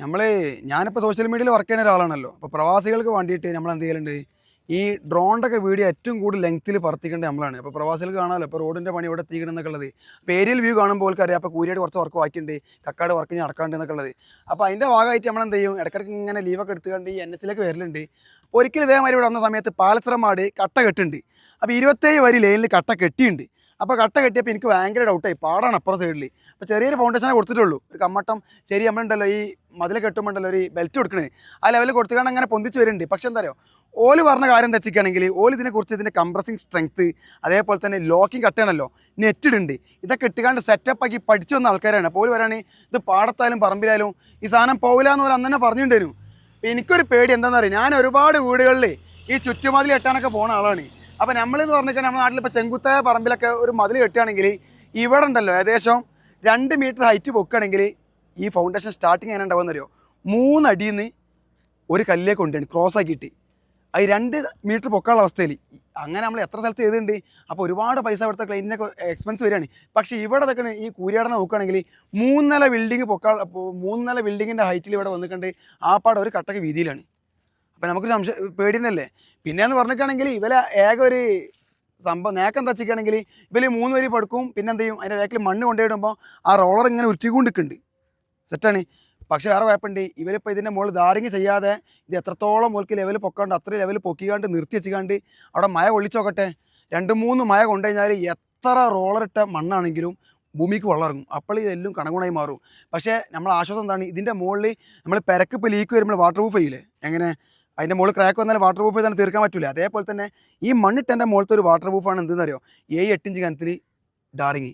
നമ്മൾ ഞാനിപ്പോൾ സോഷ്യൽ മീഡിയയിൽ വർക്ക് ചെയ്യുന്ന ഒരാളാണല്ലോ. അപ്പോൾ പ്രവാസികൾക്ക് വേണ്ടിയിട്ട് നമ്മൾ എന്ത് ചെയ്യലുണ്ട്? ഈ ഡ്രോണിന്റെ ഒക്കെ വീഡിയോ ഏറ്റവും കൂടുതൽ ലെങ്ത്തിൽ പറത്തിക്കേണ്ടത് നമ്മളാണ്. അപ്പോൾ പ്രവാസികൾക്ക് കാണാമല്ലോ. അപ്പോൾ റോഡിന്റെ പണി ഇവിടെ എത്തിക്കണം എന്നൊക്കെ ഉള്ളത്. അപ്പോൾ ഏരിയൽ വ്യൂ കാണുമ്പോൾ അറിയാം. അപ്പോൾ കൂരിയായിട്ട് കുറച്ച് വർക്ക് ബാക്കിയുണ്ട്. കക്കാട് വർക്ക് ഞാൻ നടക്കാണ്ട് അപ്പോൾ അതിന്റെ ഭാഗമായിട്ട് നമ്മൾ എന്ത് ചെയ്യും? ഇടയ്ക്കിടയ്ക്ക് ഇങ്ങനെ ലീവൊക്കെ എടുത്തുകൊണ്ട് ഈ എൻ എച്ചിലേക്ക് വരലുണ്ട്. ഒരിക്കലും ഇതേമാതിരി ഇവിടെ വന്ന സമയത്ത് പാലച്ചിറമാട് കട്ട കെട്ടുണ്ട്. അപ്പോൾ ഇരുപത്തേഴ് വരി ലൈനിൽ കട്ട കെട്ടിയുണ്ട്. അപ്പോൾ കട്ട കെട്ടിയപ്പോൾ എനിക്ക് ഭയങ്കര ഡൗട്ടായി പാടാണ് അപ്പുറം സൈഡിൽ അപ്പോൾ ചെറിയൊരു ഫൗണ്ടേഷനെ കൊടുത്തിട്ടുള്ളൂ. ഒരു കമ്മട്ടം ചെറിയ നമ്മളുണ്ടല്ലോ ഈ മതിൽ കെട്ടുമ്പോണ്ടല്ലോ ഒരു ബെൽറ്റ് കൊടുക്കണേ. ആ ലെവലിൽ കൊടുത്തുകൊണ്ട് അങ്ങനെ പൊന്തിച്ച് വരുന്നുണ്ട്. പക്ഷെ എന്താ പറയുക ഓൽ പറഞ്ഞ കാര്യം എന്താ വെച്ചിരിക്കുകയാണെങ്കിൽ ഓൽ ഇതിനെക്കുറിച്ച് ഇതിന്റെ കംപ്രസിങ് സ്ട്രെങ്ത് അതേപോലെ തന്നെ ലോക്കിംഗ് കട്ടാണല്ലോ നെറ്റിടുണ്ട് ഇതൊക്കെ ഇട്ടുകാണ്ട് സെറ്റപ്പ് ആക്കി പഠിച്ചു വന്ന ആൾക്കാരാണ്. അപ്പോൾ ഓൽ പറയുകയാണ് ഇത് പാടത്തായാലും പറമ്പിലായാലും ഈ സാധനം പോകില്ല എന്ന് പോലെ അന്ന് തന്നെ പറഞ്ഞിട്ടുണ്ടായിരുന്നു. എനിക്കൊരു പേടി എന്താണെന്ന് അറിയാം? ഞാൻ ഒരുപാട് വീടുകളിൽ ഈ ചുറ്റുമതിൽ കെട്ടാനൊക്കെ പോകുന്ന ആളാണ്. അപ്പോൾ നമ്മളിന്ന് പറഞ്ഞാൽ നമ്മുടെ നാട്ടിൽ ഇപ്പോൾ ചെങ്കുത്തായ പറമ്പിലൊക്കെ ഒരു മതിൽ കെട്ടുകയാണെങ്കിൽ ഇവിടെ ഉണ്ടല്ലോ ഏകദേശം രണ്ട് മീറ്റർ ഹൈറ്റ് പൊക്കുകയാണെങ്കിൽ ഈ ഫൗണ്ടേഷൻ സ്റ്റാർട്ടിങ് എങ്ങനെ ഉണ്ടാവുമെന്ന് അറിയോ? മൂന്നടിയിൽ നിന്ന് ഒരു കല്ലിലേക്ക് കൊണ്ടുപോയി ക്രോസ് ആക്കിയിട്ട്. അത് രണ്ട് മീറ്റർ പൊക്കാനുള്ള അവസ്ഥയിൽ. അങ്ങനെ നമ്മൾ എത്ര സ്ഥലത്ത് ചെയ്തിട്ടുണ്ട്? അപ്പോൾ ഒരുപാട് പൈസ ഇവിടുത്തെ ക്ലൈന്റിനൊക്കെ എക്സ്പെൻസ് വരികയാണ്. പക്ഷേ ഇവിടെ ഇതൊക്കെ ഈ കൂരിയാടനെ നോക്കുകയാണെങ്കിൽ മൂന്നല ബിൽഡിങ് പൊക്കാൾ മൂന്നില ബിൽഡിങ്ങിന്റെ ഹൈറ്റിൽ ഇവിടെ വന്നിട്ടുണ്ട്. ആ പാടെ ഒരു കട്ടക്ക് വീതിയിലാണ്. അപ്പോൾ നമുക്ക് സംശയം പേടിയെന്നല്ലേ പിന്നെയെന്ന് പറഞ്ഞിട്ടാണെങ്കിൽ ഇവരെ ഏക ഒരു സംഭവം നേക്കം തച്ചിക്കുകയാണെങ്കിൽ ഇവർ മൂന്ന് വരി പടുക്കും പിന്നെ എന്ത് ചെയ്യും അതിന്റെ വേക്കിൽ മണ്ണ് കൊണ്ടുപോയിടുമ്പോൾ ആ റോളർ ഇങ്ങനെ ഉരുത്തിക്കൊണ്ടിരിക്കുന്നുണ്ട് സെറ്റാണ് പക്ഷേ വേറെ കുഴപ്പമുണ്ട്. ഇവരിപ്പോൾ ഇതിന്റെ മുകളിൽ ധാരിങ് ചെയ്യാതെ ഇത് എത്രത്തോളം മുകളിൽ ലെവൽ പൊക്കാണ്ട് അത്ര ലെവൽ പൊക്കിക്കാണ്ട് നിർത്തി വെച്ചിക്കാണ്ട് അവിടെ മഴ കൊള്ളിച്ചോക്കട്ടെ. രണ്ട് മൂന്ന് മഴ കൊണ്ടു കഴിഞ്ഞാൽ എത്ര റോളറിട്ട മണ്ണാണെങ്കിലും ഭൂമിക്ക് വളർങ്ങും അപ്പോൾ ഇതെല്ലാം കണകുണായി മാറും. പക്ഷേ നമ്മൾ ആശ്വാസം എന്താണ്? ഇതിന്റെ മുകളിൽ നമ്മൾ പെരക്ക് ഇപ്പോൾ ലീക്ക് വരുമ്പോൾ വാട്ടർ പ്രൂഫ് ചെയ്യില്ലേ? എങ്ങനെ? അതിന്റെ മുകളിൽ ക്രാക്ക് വന്നാൽ വാട്ടർ പ്രൂഫ് ചെയ്താൽ തീർക്കാൻ പറ്റില്ല അതേപോലെ തന്നെ ഈ മണ്ണിട്ടെന്റെ മുകളിലത്തെ ഒരു വാട്ടർ പ്രൂഫാണ് എന്തെന്ന് അറിയോ ഏഴ് എട്ടിഞ്ച് കനത്തിൽ ഡാറിങ്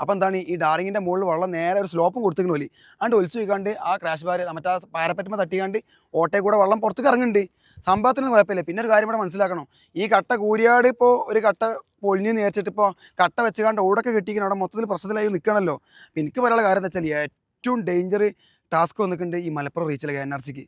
അപ്പോൾ എന്താണ്? ഈ ഡാറിങ്ങിന്റെ മുകളിൽ വെള്ളം നേരെ ഒരു സ്ലോപ്പും കൊടുത്തിരിക്കണ പോലെ. അതുകൊണ്ട് ഒലിച്ചു വയ്ക്കാണ്ട് ആ ക്രാഷ് ബാർ മറ്റേ പാരപ്പറ്റുമ്പോൾ തട്ടിക്കാണ്ട് ഓട്ടയിൽ കൂടെ വെള്ളം പുറത്തേക്ക് ഇറങ്ങുന്നുണ്ട്. സംഭവത്തിന് കുഴപ്പമില്ല. പിന്നെ ഒരു കാര്യം ഇവിടെ മനസ്സിലാക്കണം. ഈ കട്ട കൂരിയാട് ഇപ്പോൾ ഒരു കട്ട പൊളിഞ്ഞ് നേരിച്ചിട്ട് ഇപ്പോൾ കട്ട വെച്ചുകാണ്ട് ഓടൊക്കെ കിട്ടിക്കണം അവിടെ മൊത്തത്തിൽ പ്രശ്നത്തിലായി നിൽക്കണമല്ലോ എനിക്ക് പറയാനുള്ള കാര്യം എന്താ വെച്ചാൽ ഏറ്റവും ഡേഞ്ചർ ടാസ്ക് വന്നിട്ടുണ്ട് ഈ മലപ്പുറം റീച്ചിലെ എൻ ആർ സിക്ക്